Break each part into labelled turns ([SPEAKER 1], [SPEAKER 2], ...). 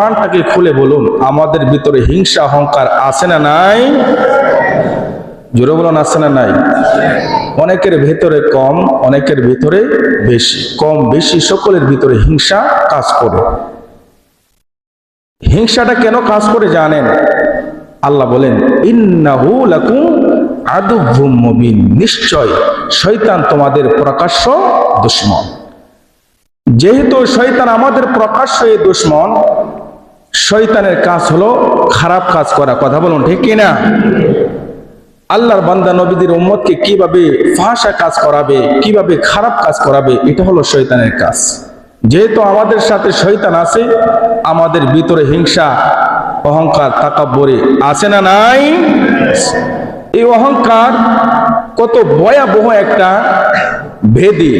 [SPEAKER 1] কোরআনটাকে খুলে বলুন, আমাদের ভিতরে হিংসা, অহংকার আছে না নাই? জোরে বলুন, আছে না নাই? অনেকের ভেতরে কম, অনেকের ভিতরে বেশি। কম, বেশি সকলের ভিতরে হিংসা কাজ করে। হিংসাটা কেন কাজ করে জানেন? আল্লাহ বলেন, ইন্নাহু লাকুম আদুভুম মুবিন। নিশ্চয়, শয়তান তোমাদের প্রকাশ্য দুশ্মন। যেহেতু শয়তান আমাদের প্রকাশ্য এই দুশ্মন শয়তানের কাজ হলো খারাপ কাজ করা, কথা বলুন ঠিক কিনা? আল্লাহর বান্দা নবীদের উম্মতকে কীভাবে ফাঁসা কাজ করাবে, কীভাবে খারাপ কাজ করাবে, এটা হলো শয়তানের কাজ। যেহেতু আমাদের সাথে শয়তান আছে, আমাদের ভিতরে হিংসা, অহংকার, তাকাব্বরে আছে না নাই? এই অহংকার কত ভয়াবহ একটা ভেদি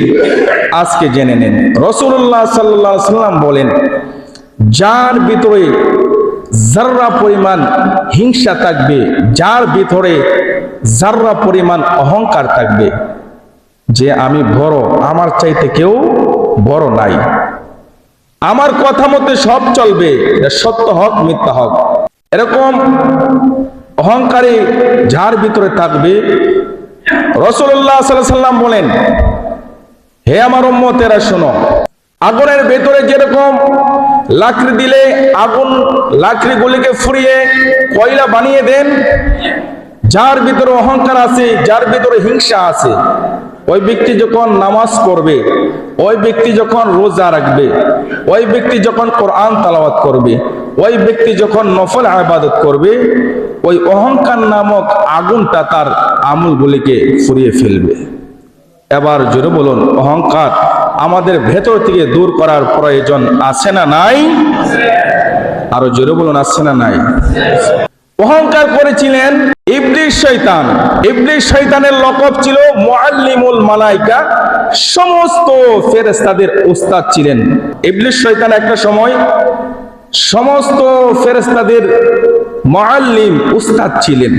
[SPEAKER 1] আজকে জেনে নেন। রসুল্লাহ সাল্লাহ সাল্লাম বলেন যার ভিতরে জাররা পরিমাণ হিংসা থাকবে, যার ভিতরে জাররা পরিমাণ অহংকার থাকবে, যে আমি বড়, আমার চাইতে কেউ বড় নাই। আমার কথা মতে সব চলবে সত্য হক, মিথ্যা হক। এরকম অহংকারী যার ভিতরে থাকবে রসুল্লাহ সাল্লাম বলেন, হে আমার উম্মতেরা শোনো আগুনের ভেতরে যেরকম লাকড়ি দিলে আগুন লাকড়িগুলিকে ফুরিয়ে কয়লা বানিয়ে দেন। যার ভিতরে অহংকার আছে, যার ভিতরে হিংসা আছে, ওই ব্যক্তি যখন নামাজ পড়বে, ওই ব্যক্তি যখন রোজা রাখবে, ওই ব্যক্তি যখন কোরআন তালাওয়াত করবে, ওই ব্যক্তি যখন নফল আবাদত করবে, ওই অহংকার নামক আগুনটা তার আমলগুলিকে ফুরিয়ে ফেলবে। এবার জোরে বলুন, অহংকার। আমাদের ভেতর থেকে দূর করার প্রয়োজন আছে না নাই? আরও জোরে বলুন, আছে না নাই? অহংকার করেছিলেন ইবলিশ শৈতান ইবলিশ শৈতানের লকব ছিল মুআল্লিমুল মালাইকা। সমস্ত ফেরেশতাদের উস্তাদ ছিলেন। ইবলিশ শৈতান একটা সময় সমস্ত ফেরেশতাদের মুআল্লিম উস্তাদ ছিলেন।